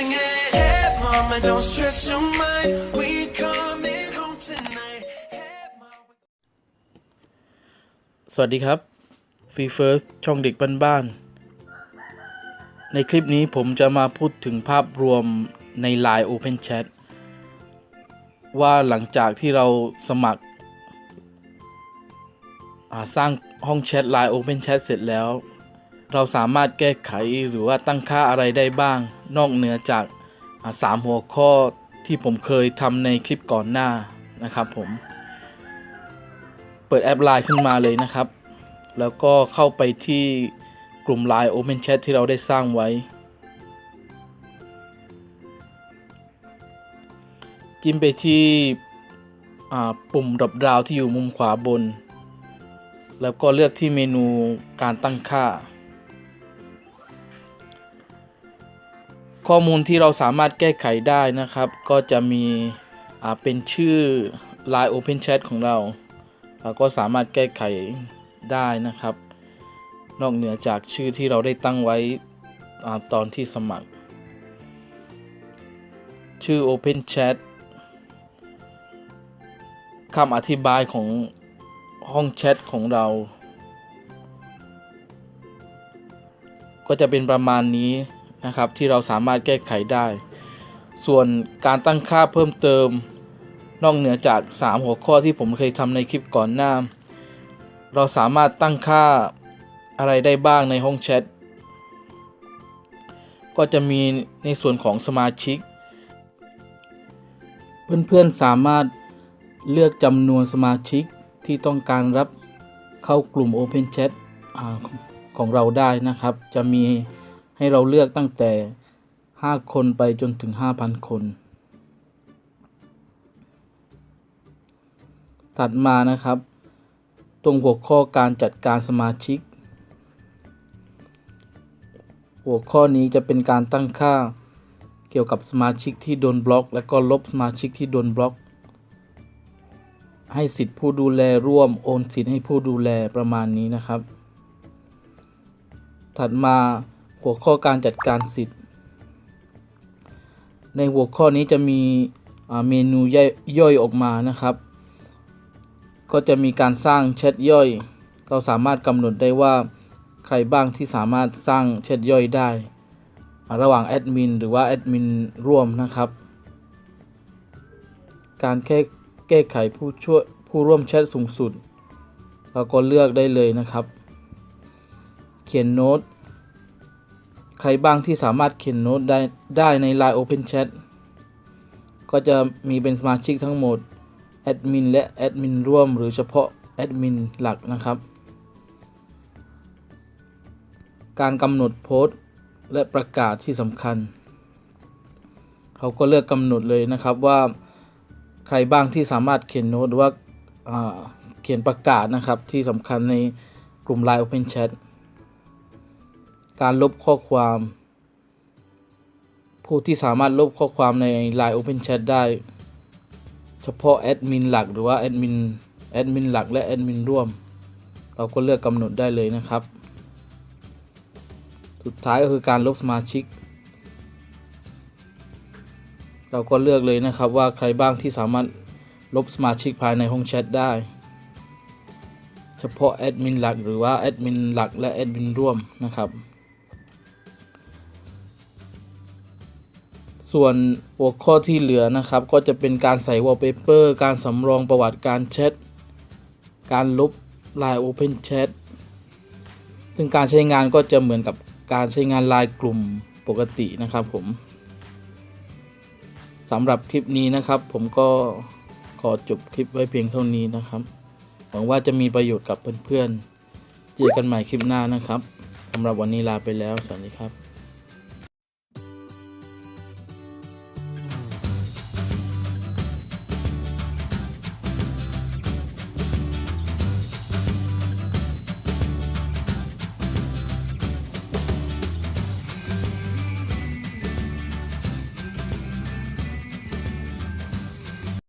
singing. Hey, mama, don't stress your mind. We coming home tonight. Hey, mama. สวัสดีครับฟรีเฟิร์สช่องเด็กบ้านๆในคลิปนี้ผมจะมาพูดถึงภาพรวมใน Line Open Chat ว่าหลังจากที่เราสมัคร สร้างห้องแชท Line Open Chat เสร็จแล้ว เราสามารถแก้ไขหรือว่าตั้งค่าอะไรได้บ้าง นอกเหนือจากอ่าสามหัวข้อที่ผมเคยทำในคลิปก่อนหน้านะครับผม เปิดแอป Line ขึ้นมาเลยนะครับ แล้วก็เข้าไปที่กลุ่ม Line Open Chat ที่เราได้สร้างไว้ จิ้มไปที่ปุ่มดรอปดาวที่อยู่มุมขวาบน แล้วก็เลือกที่เมนูการตั้งค่า ข้อมูลที่เราสามารถแก้ไขได้นะครับ ก็จะมีเป็นชื่อ Line Open Chat ของเรา เราก็สามารถแก้ไขได้นะครับ นอกเหนือจากชื่อที่เราได้ตั้งไว้อตอนที่สมัคร ชื่อ Open Chat คำอธิบายของห้องแชทของเรา ก็จะเป็นประมาณนี้ นะครับที่เราสามารถแก้ไขได้ ส่วนการตั้งค่าเพิ่มเติม นอกเหนือจาก 3 หัวข้อที่ผมเคยทำในคลิปก่อนหน้า เราสามารถตั้งค่าอะไรได้บ้างในห้องแชทก็จะมีในส่วนของสมาชิก เพื่อนๆสามารถเลือกจำนวนสมาชิกที่ต้องการรับเข้ากลุ่ม Open Chat ของเราได้นะครับ จะมี ให้เราเลือกตั้งแต่ 5 คนไปจนถึง 5,000 คน ถัดมานะครับ ตรงหัวข้อการจัดการสมาชิก หัวข้อนี้จะเป็นการตั้งค่าเกี่ยวกับสมาชิกที่โดนบล็อก และก็ลบสมาชิกที่โดนบล็อก ให้สิทธิผู้ดูแลร่วมโอนสิทธิ์ให้ผู้ดูแลประมาณนี้นะครับ ถัดมา หัวข้อการจัดการสิทธิ์ ในหัวข้อนี้จะมีเมนูย่อยออกมานะครับ ก็จะมีการสร้างแชทย่อย เราสามารถกำหนดได้ว่าใครบ้างที่สามารถสร้างแชทย่อยได้ ระหว่างแอดมินหรือว่าแอดมินร่วมนะครับ การแก้แก้ไขผู้ช่วยผู้ร่วมแชทสูงสุด เราก็เลือกได้เลยนะครับ เขียนโน้ต ใครบ้างที่สามารถเขียนโน้ตได้ได้ใน Line Open Chat ก็จะมีเป็นสมาชิกทั้งหมดแอดมินและแอดมินร่วมหรือเฉพาะแอดมินหลักนะครับ การกำหนดโพสต์และประกาศที่สำคัญ เขาก็เลือกกำหนดเลยนะครับว่าใครบ้างที่สามารถเขียนโน้ตหรือว่าาเขียนประกาศนะครับที่สำคัญในกลุ่ม Line Open Chat การลบข้อความ ผู้ที่สามารถลบข้อความใน Line Open Chat ได้ เฉพาะแอดมินหลักหรือว่าแอดมินแอดมินหลักและแอดมินร่วม เราก็เลือกกำหนดได้เลยนะครับ สุดท้ายก็คือการลบสมาชิก เราก็เลือกเลยนะครับว่าใครบ้างที่สามารถลบสมาชิกภายในห้องแชทได้ เฉพาะแอดมินหลักหรือว่าแอดมินหลักและแอดมินร่วมนะครับ ส่วนหัวข้อที่เหลือนะครับ ก็จะเป็นการใส่วอลเปเปอร์การสำรองประวัติการแชทการลบ Line Open Chat ซึ่งการใช้งานก็จะเหมือนกับการใช้งานไลน์กลุ่มปกตินะครับผมสำหรับคลิปนี้นะครับ ผมก็ขอจบคลิปไว้เพียงเท่านี้นะครับหวังว่าจะมีประโยชน์กับเพื่อนๆเจอกันใหม่คลิปหน้านะครับสำหรับวันนี้ลาไปแล้ว สวัสดีครับ